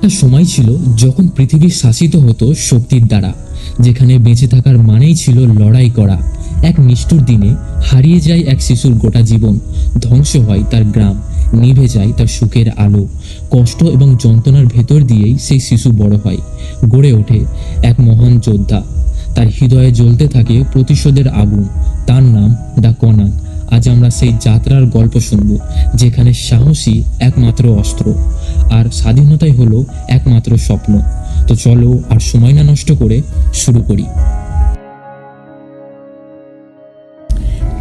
একটা সময় ছিল যখন পৃথিবী শাসিত হতো শক্তির দ্বারা, যেখানে বেঁচে থাকার মানেই ছিল লড়াই করা। এক নিষ্ঠুর দিনে হারিয়ে যায় এক শিশুর গোটা জীবন, ধ্বংস হয় তার গ্রাম, নিভে যায় তার সুখের আলো। কষ্ট এবং যন্ত্রণার ভেতর দিয়েই সেই শিশু বড় হয়, গড়ে ওঠে এক মহান যোদ্ধা। তার হৃদয়ে জ্বলতে থাকে প্রতিশোধের আগুন। তার নাম দা কনান আজ আমরা সেই যাত্রার গল্প শুনব, যেখানে সাহসী একমাত্র অস্ত্র। আর স্বাধীনতাই হলো একমাত্র স্বপ্ন। তো চলো আর সময় না নষ্ট করে শুরু করি।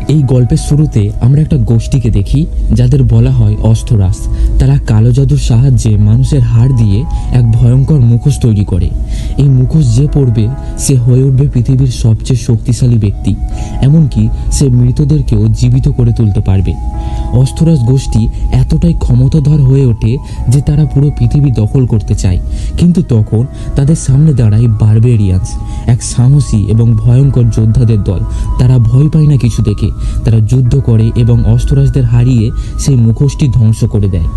এই গল্পের শুরুতে আমরা একটা গোষ্ঠীকে দেখি, যাদের বলা হয় অস্থরাস। তারা কালো জাদুর সাহায্যে মানুষের হাড় দিয়ে এক ভয়ঙ্কর মুখোশ তৈরি করে। এই মুখোশ যে পড়বে, সে হয়ে উঠবে পৃথিবীর সবচেয়ে শক্তিশালী ব্যক্তি। এমনকি সে মৃতদেরকেও জীবিত করে তুলতে পারবে। অস্থরাস গোষ্ঠী এতটাই ক্ষমতাধর হয়ে ওঠে যে তারা পুরো পৃথিবী দখল করতে চায়। কিন্তু তখন তাদের সামনে দাঁড়ায় বারবেরিয়ান্স, এক সাহসী এবং ভয়ঙ্কর যোদ্ধাদের দল। তারা ভয় পায় না কিছু দেখে। তারা যুদ্ধ করে এবং অস্ত্ররাজদের হারিয়ে সেই মুখোশটি ধ্বংস করে দেয়।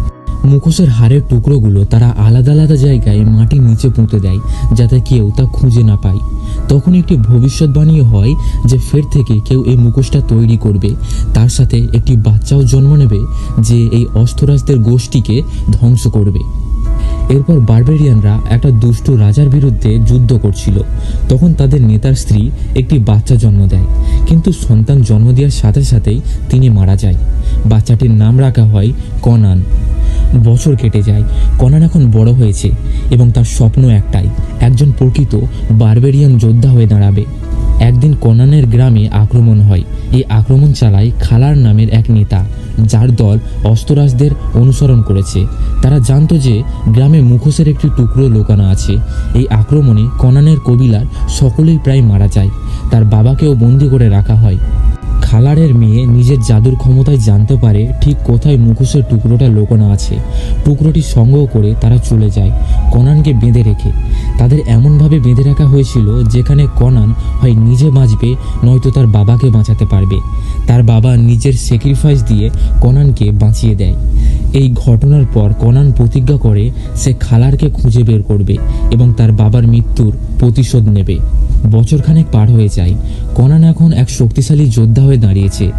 মুখোশের হাড়ের টুকরোগুলো তারা আলাদা আলাদা জায়গায় মাটির নিচে পুঁতে দেয়, যাতে কেউ তা খুঁজে না পায়। তখন একটি ভবিষ্যৎবাণীও হয় যে ফের থেকে কেউ এই মুখোশটা তৈরি করবে। তার সাথে একটি বাচ্চাও জন্ম নেবে যে এই অস্ত্ররাজদের গোষ্ঠীকে ধ্বংস করবে। এরপর বারবেরিয়ানরা একটা দুষ্টু রাজার বিরুদ্ধে যুদ্ধ করছিল। তখন তাদের নেতার স্ত্রী একটি বাচ্চা জন্ম দেয়। কিন্তু সন্তান জন্ম দেওয়ার সাথে সাথেই তিনি মারা যায়। বাচ্চাটির নাম রাখা হয় কনান। বছর কেটে যায়। কনান এখন বড় হয়েছে এবং তার স্বপ্ন একটাই, একজন প্রকৃত বারবেরিয়ান যোদ্ধা হয়ে দাঁড়াবে। একদিন কনানের গ্রামে আক্রমণ হয়। এই আক্রমণ চালায় খালার নামের এক নেতা, যার দল অস্ত্ররাজদের অনুসরণ করেছে। তারা জানতো যে গ্রামে মুখোশের একটি টুকরো লোকানো আছে। এই আক্রমণে কনানের কবিলার সকলেই প্রায় মারা যায়। তার বাবাকেও বন্দি করে রাখা হয়। খালারের মেয়ে নিজের জাদুর ক্ষমতায় জানতে পারে ঠিক কোথায় মুখোশের টুকরোটা লোকানো আছে। টুকরোটি সংগ্রহ করে তারা চলে যায়। কনানকে বেঁধে রেখে। তাদের এমনভাবে বেঁধে রাখা হয়েছিল যেখানে কনান হয় নিজে বাঁচবে, নয়তো তার বাবাকে বাঁচাতে পারবে। তার বাবা নিজের স্যাক্রিফাইস দিয়ে কনানকে বাঁচিয়ে দেয়। এই ঘটনার পর কনান প্রতিজ্ঞা করে সে খালারকে খুঁজে বের করবে এবং তার বাবার মৃত্যুর প্রতিশোধ নেবে। বছরখানেক পার হয়ে যায়। কনান এখন এক শক্তিশালী যোদ্ধা হয়ে দাঁড়িয়েছে।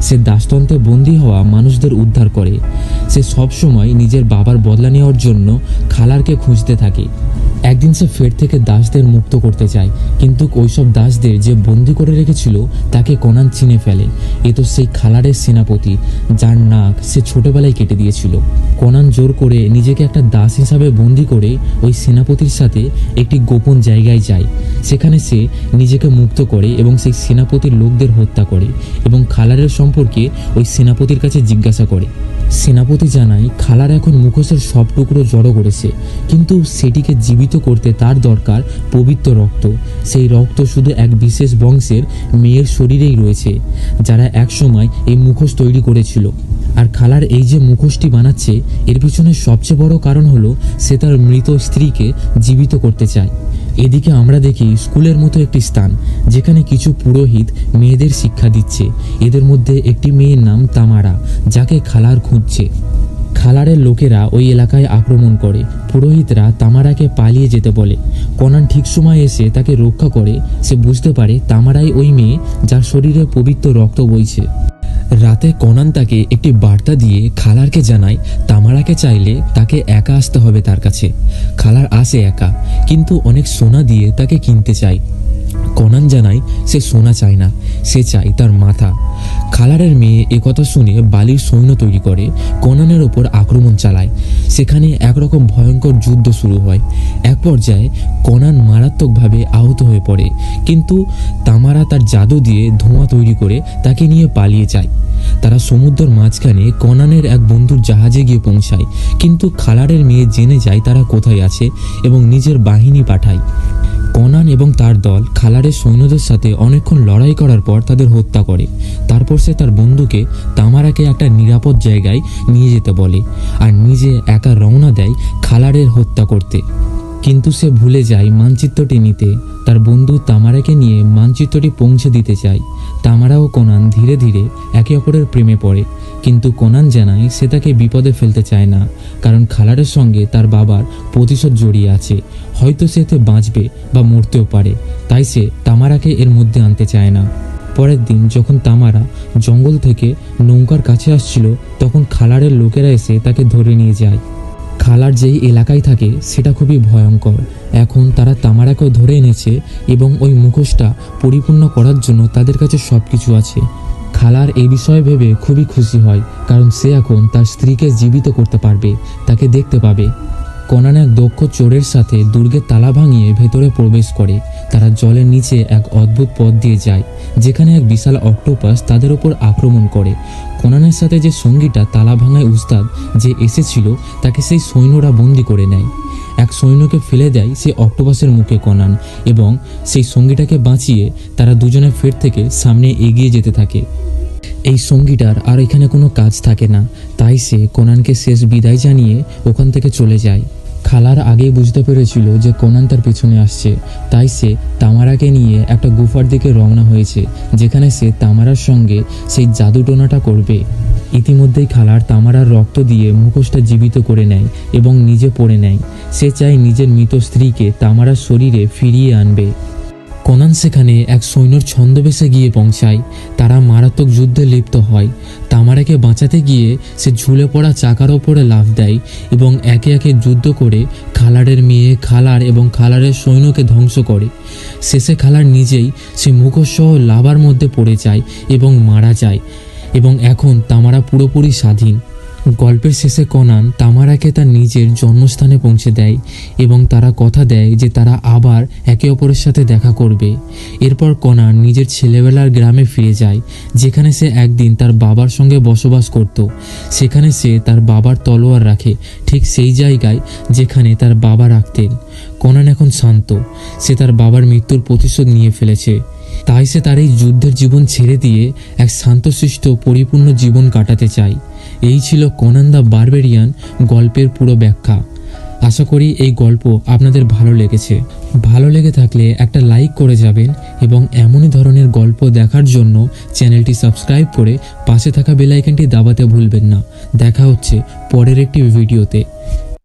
সে দাসতন্ত্রে বন্দী হওয়া মানুষদের উদ্ধার করে। সে সবসময় নিজের বাবার বদলা নেওয়ার জন্য খালারকে খুঁজতে থাকে। একদিন সে ফের থেকে দাসদের মুক্ত করতে চায়। কিন্তু ওইসব দাসদের যে বন্দি করে রেখেছিল, তাকে কনান চিনে ফেলে। এ তো সেই খালারের সেনাপতি, যার নাক সে ছোটবেলায় কেটে দিয়েছিল। কনান জোর করে নিজেকে একটা দাস হিসাবে বন্দি করে ওই সেনাপতির সাথে একটি গোপন জায়গায় যায়। সেখানে সে নিজেকে মুক্ত করে এবং সেই সেনাপতির লোকদের হত্যা করে এবং খালারের সম্পর্কে ওই সেনাপতির কাছে জিজ্ঞাসা করে। সেনাপতি জানায়, খালার এখন মুখোশের সব টুকরো জড়ো করেছে, কিন্তু সেটিকে জীবিত করতে তার দরকার পবিত্র রক্ত। সেই রক্ত শুধু এক বিশেষ বংশের মেয়ের শরীরেই রয়েছে, যারা একসময় এই মুখোশ তৈরি করেছিল। আর খালার এই যে মুখোশটি বানাচ্ছে, এর পিছনে সবচেয়ে বড় কারণ হলো, সে তার মৃত স্ত্রীকে জীবিত করতে চায়। এদিকে আমরা দেখি স্কুলের মতো একটি স্থান, যেখানে কিছু পুরোহিত মেয়েদের শিক্ষা দিচ্ছে। এদের মধ্যে একটি মেয়ের নাম তামারা, যাকে খালার খুঁজছে। খালারের লোকেরা ওই এলাকায় আক্রমণ করে। পুরোহিতরা তামারাকে পালিয়ে যেতে বলে। কনান ঠিক সময় এসে তাকে রক্ষা করে। সে বুঝতে পারে তামারাই ওই মেয়ে, যার শরীরে পবিত্র রক্ত বইছে। রাতে কনান তাকে একটি বার্তা দিয়ে খালারকে জানায়, তামারাকে চাইলে তাকে একা আসতে হবে তার কাছে। খালার আসে একা, কিন্তু অনেক সোনা দিয়ে তাকে কিনতে চায়। কনান জানায়, সে সোনা চায় না, সে চায় তার মাথা। খালারের মেয়ে একথা শুনে বালির সৈন্য তৈরি করে কনানের ওপর আক্রমণ চালায়। সেখানে একরকম ভয়ঙ্কর যুদ্ধ শুরু হয়। এক পর্যায়ে কনান মারাত্মকভাবে আহত হয়ে পড়ে, কিন্তু তামারা তার জাদু দিয়ে ধোঁয়া তৈরি করে তাকে নিয়ে পালিয়ে যায়। তারা সমুদ্রের মাঝখানে কনানের এক বন্ধুর জাহাজে গিয়ে পৌঁছায়। কিন্তু খালারের মেয়ে জেনে যায় তারা কোথায় আছে এবং নিজের বাহিনী পাঠায়। কনান এবং তার দল খালারের সৈন্যদের সাথে অনেকক্ষণ লড়াই করার পর তাদের হত্যা করে। তারপর সে তার বন্ধুকে তামারাকে একটা নিরাপদ জায়গায় নিয়ে যেতে বলে আর নিজে একা রওনা দেয় খালারের হত্যা করতে। কিন্তু সে ভুলে যায় মানচিত্রটি নিতে। তার বন্ধু তামারাকে নিয়ে মানচিত্রটি পৌঁছে দিতে চায়। তামারা ও কোনান ধীরে ধীরে একে অপরের প্রেমে পড়ে। কিন্তু কোনান জানায় সে তাকে বিপদে ফেলতে চায় না, কারণ খালারের সঙ্গে তার বাবার প্রতিশোধ জড়িয়ে আছে। হয়তো সে এতে বাঁচবে বা মরতেও পারে, তাই সে তামারাকে এর মধ্যে আনতে চায় না। পরের দিন যখন তামারা জঙ্গল থেকে নৌকার কাছে আসছিল, তখন খালারের লোকেরা এসে তাকে ধরে নিয়ে যায়। খালার যেই এলাকায় থাকে, সেটা খুবই ভয়ঙ্কর। এখন তারা তামারাকেও ধরে এনেছে এবং ওই মুখোশটা পরিপূর্ণ করার জন্য তাদের কাছে সব কিছু আছে। খালার এই বিষয়ে ভেবে খুবই খুশি হয়, কারণ সে এখন তার স্ত্রীকে জীবিত করতে পারবে, তাকে দেখতে পাবে। কনান এক দক্ষ চোরের সাথে দুর্গের তালা ভাঙিয়ে ভেতরে প্রবেশ করে। তারা জলের নিচে এক অদ্ভুত পথ দিয়ে যায়, যেখানে এক বিশাল অক্টোপাস তাদের ওপর আক্রমণ করে। কোনানের সাথে যে সঙ্গীটা তালা ভাঙায় উস্তাদ যে এসেছিল, তাকে সেই সৈন্যরা বন্দি করে নেয়। এক সৈন্যকে ফেলে দেয় সেই অক্টোপাসের মুখে কনান এবং সেই সঙ্গীটাকে বাঁচিয়ে তারা দুজনে ফের থেকে সামনে এগিয়ে যেতে থাকে। এই সঙ্গীটার আর এখানে কোনো কাজ থাকে না, তাই সে কোনানকে শেষ বিদায় জানিয়ে ওখান থেকে চলে যায়। খালার আগেই বুঝতে পেরেছিল যে কোনান তার পিছনে আসছে। তাই সে তামারাকে নিয়ে একটা গুফার দিকে রওনা হয়েছে, যেখানে সে তামারার সঙ্গে সেই জাদুটোনাটা করবে। ইতিমধ্যেই খালার তামারার রক্ত দিয়ে মুখোশটা জীবিত করে নেয় এবং নিজে পড়ে নেয়। সে চায় নিজের মৃত স্ত্রীকে তামারার শরীরে ফিরিয়ে আনবে। কোনান সেখানে এক সৈন্যর ছন্দবেশে গিয়ে পৌঁছায়। তারা মারাত্মক যুদ্ধে লিপ্ত হয়। তামারাকে বাঁচাতে গিয়ে সে ঝুলে পড়া চাকার ওপরে লাফ দেয় এবং একে একে যুদ্ধ করে খালারের মেয়ে খালার এবং খালারের সৈন্যকে ধ্বংস করে। শেষে খালার নিজেই সে মুখোশসহ লাভার মধ্যে পড়ে যায় এবং মারা যায় এবং এখন তামারা পুরোপুরি স্বাধীন। গল্পের শেষে কনান তামারাকে তার নিজের জন্মস্থানে পৌঁছে দেয় এবং তারা কথা দেয় যে তারা আবার একে অপরের সাথে দেখা করবে। এরপর কনান নিজের ছেলেবেলার গ্রামে ফিরে যায়, যেখানে সে একদিন তার বাবার সঙ্গে বসবাস করত। সেখানে সে তার বাবার তলোয়ার রাখে, ঠিক সেই জায়গায় যেখানে তার বাবা রাখতেন। কনান এখন শান্ত। সে তার বাবার মৃত্যুর প্রতিশোধ নিয়ে ফেলেছে। তাই সে তার এই যুদ্ধের জীবন ছেড়ে দিয়ে এক শান্তশিষ্ট পরিপূর্ণ জীবন কাটাতে চায়। এই ছিল কোনান দ্য বারবেরিয়ান গল্পের পুরো ব্যাখ্যা। আশা করি এই গল্প আপনাদের ভালো লেগেছে। ভালো লেগে থাকলে একটা লাইক করে যাবেন এবং এমনই ধরনের গল্প দেখার জন্য চ্যানেলটি সাবস্ক্রাইব করে পাশে থাকা বেলাইকনটি দাবাতে ভুলবেন না। দেখা হচ্ছে পরের একটি ভিডিওতে।